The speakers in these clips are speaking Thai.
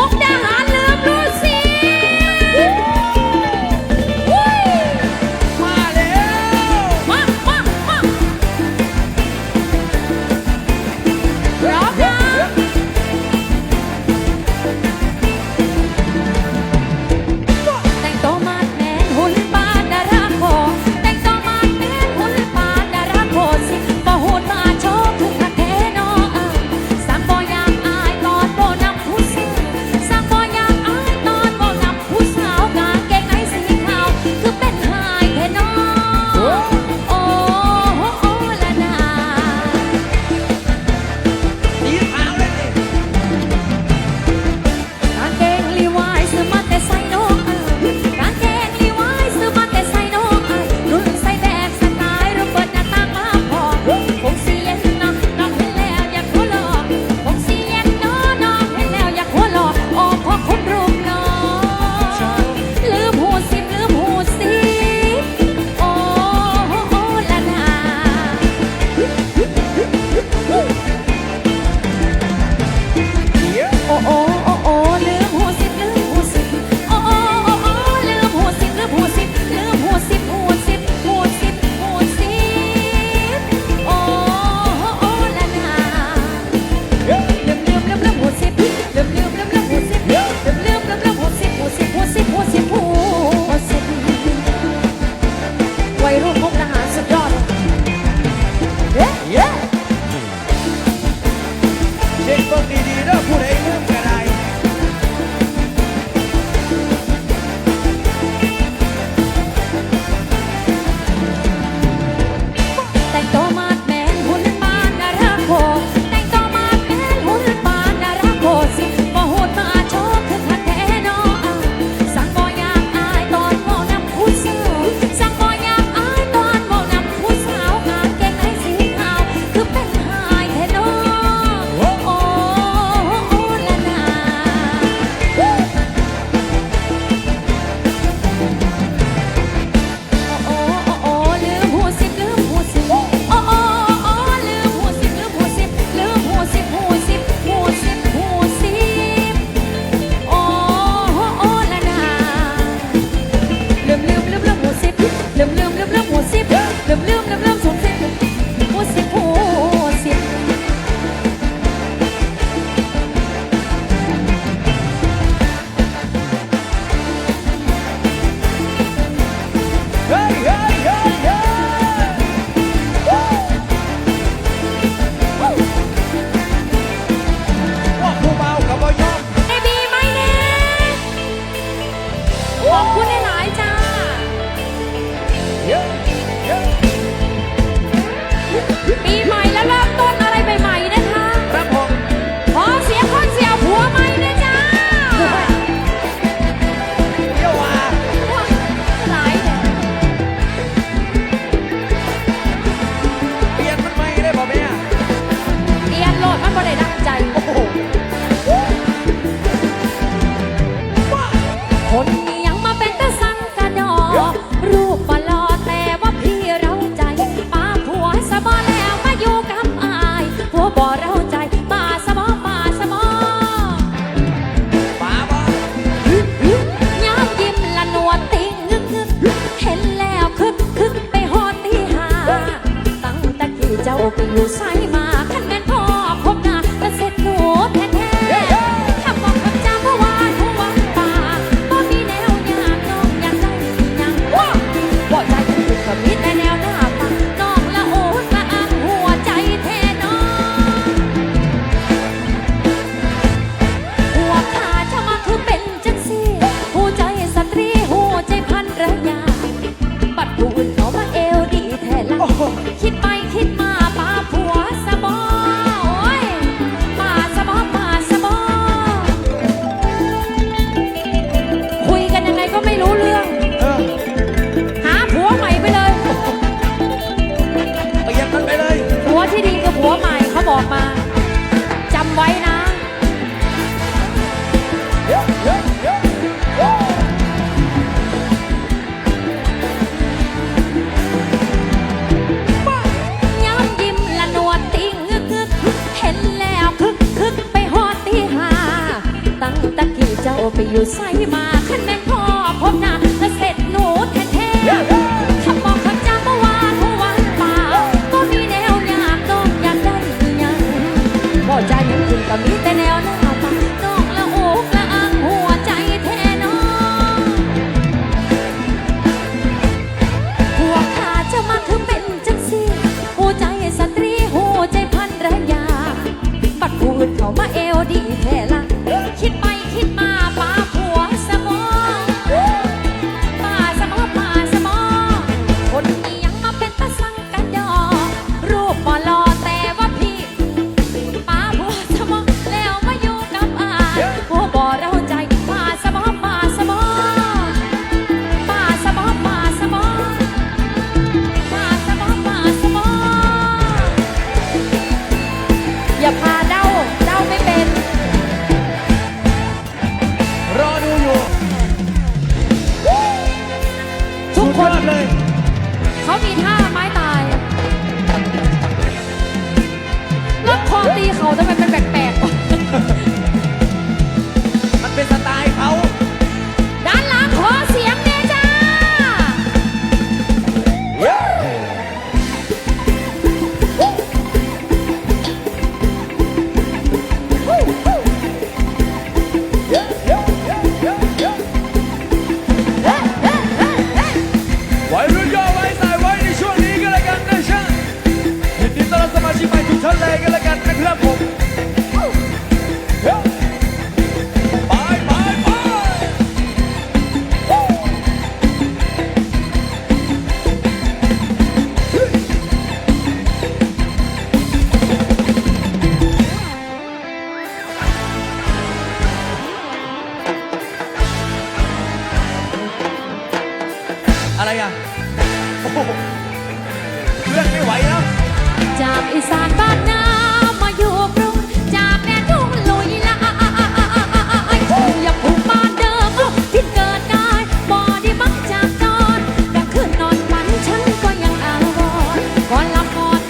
มุกดาหาร อะไรอะเลื่อนไม่ไหวแล้วจากอีสานบ้านนามาอยู่กรุงจากแม่ทุ่งลุยละอย่าผูกบ้านเดิมที่เกิดกายบอดีมักจากนอนกลางคืนนอนฝันฉันก็ยังอาวรก่อนหลับนอน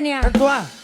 ผู้ใ